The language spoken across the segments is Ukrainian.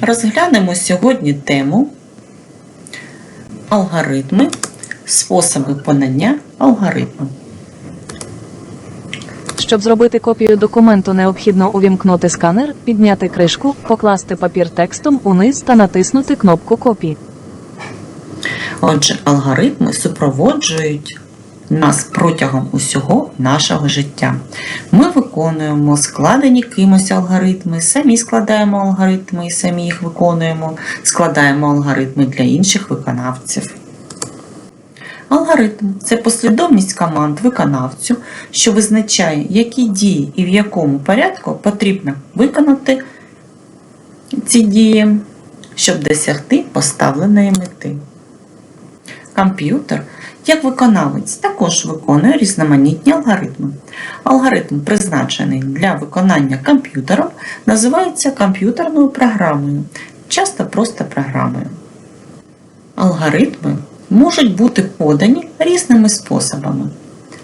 Розглянемо сьогодні тему алгоритми, способи подання алгоритму. Щоб зробити копію документу, необхідно увімкнути сканер, підняти кришку, покласти папір текстом униз та натиснути кнопку копії. Отже, алгоритми супроводжують нас протягом усього нашого життя. Ми виконуємо складені кимось алгоритми, самі складаємо алгоритми і самі їх виконуємо, складаємо алгоритми для інших виконавців. Алгоритм це послідовність команд виконавцю, що визначає, які дії і в якому порядку потрібно виконати ці дії, щоб досягти поставленої мети. Комп'ютер, як виконавець, також виконує різноманітні алгоритми. Алгоритм, призначений для виконання комп'ютером, називається комп'ютерною програмою, часто просто програмою. Алгоритми можуть бути подані різними способами: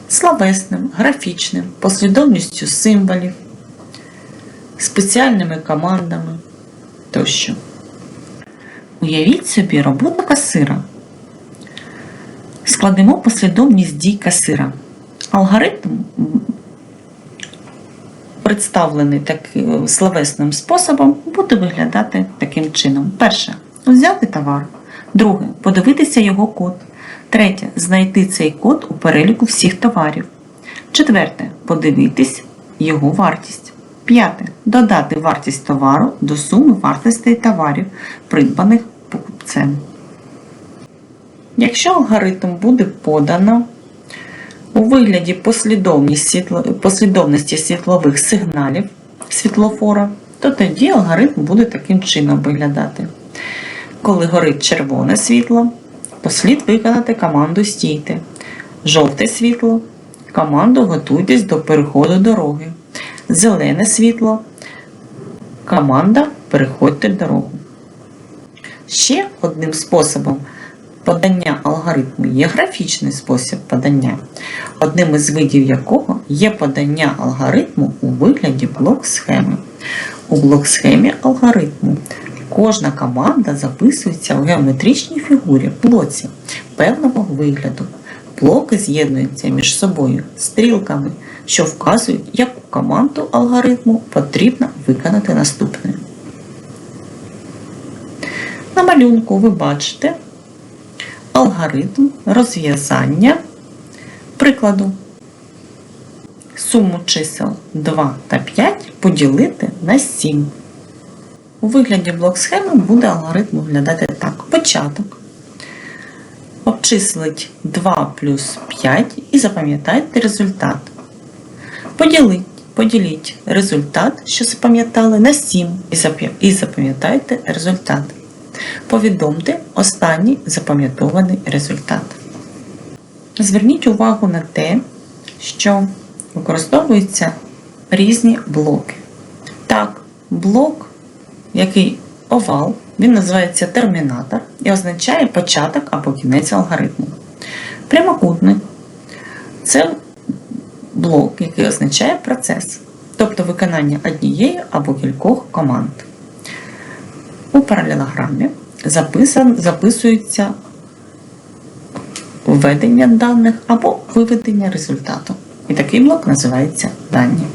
словесним, графічним, послідовністю символів, спеціальними командами тощо. Уявіть собі роботу касира. Складемо послідовність дій касира. Алгоритм представлений таким словесним способом, буде виглядати таким чином. Перше взяти товар. Друге подивитися його код. Третє знайти цей код у переліку всіх товарів. Четверте подивитись його вартість. П'яте додати вартість товару до суми вартостей товарів, придбаних покупцем. Якщо алгоритм буде подано у вигляді послідовності світлових сигналів світлофора, то тоді алгоритм буде таким чином виглядати. Коли горить червоне світло, то слід виконати команду стійте. Жовте світло команду готуйтесь до переходу дороги. Зелене світло команда переходьте дорогу. Ще одним способом подання алгоритму є графічний спосіб подання, одним із видів якого є подання алгоритму у вигляді блок-схеми. У блок-схемі алгоритму кожна команда записується у геометричній фігурі блоці певного вигляду. Блоки з'єднуються між собою стрілками, що вказують, яку команду алгоритму потрібно виконати наступною. На малюнку ви бачите алгоритм розв'язання прикладу. Суму чисел 2 та 5 поділити на 7. У вигляді блок схеми буде алгоритм виглядати так. Початок. Обчислить 2 плюс 5 і запам'ятайте результат. Поділіть, поділіть результат, що запам'ятали, на 7 і і запам'ятайте результат. Повідомте останній запам'ятований результат. Зверніть увагу на те, що використовуються різні блоки. Так, блок, який овал, він називається термінатор і означає початок або кінець алгоритму. Прямокутник це блок, який означає процес, тобто виконання однієї або кількох команд. У паралелограмі записан, записується введення даних або виведення результату. І такий блок називається дані.